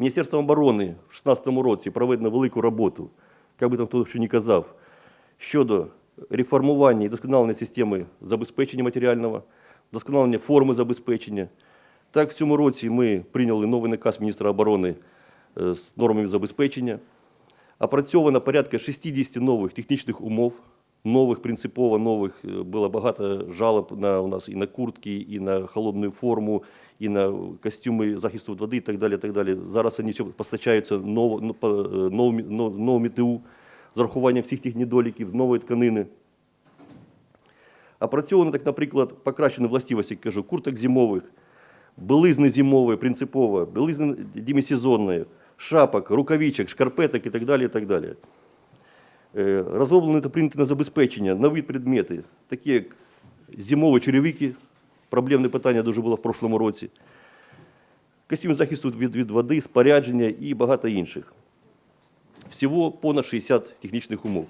Міністерством оборони в 2016 році проведено велику роботу, як би там хто що не казав, щодо реформування і досконалення системи забезпечення матеріального, досконалення форми забезпечення. Так, в цьому році ми прийняли новий наказ міністра оборони е, з нормами забезпечення. Опрацьовано порядка 60 нових технічних умов, нових, принципово нових. Е, Було багато жалоб на у нас і на куртки, і на холодну форму, і на костюми захисту від води і так далі. Так далі. Зараз вони постачаються нов, ну, е, новими, нов- новими ТУ з урахуванням всіх тих недоліків, з нової тканини. Опрацьовано, так, наприклад, покращені властивості, як кажу, курток зимових, білизни зимової, принципово, білизни демісезонної, шапок, рукавичок, шкарпеток і так далі. І так далі. Е, Розроблені та прийняті на забезпечення нові предмети, такі як зимові черевики, проблемне питання дуже було в прошлому році, костюм захисту від, від води, спорядження і багато інших. Всього понад 60 технічних умов.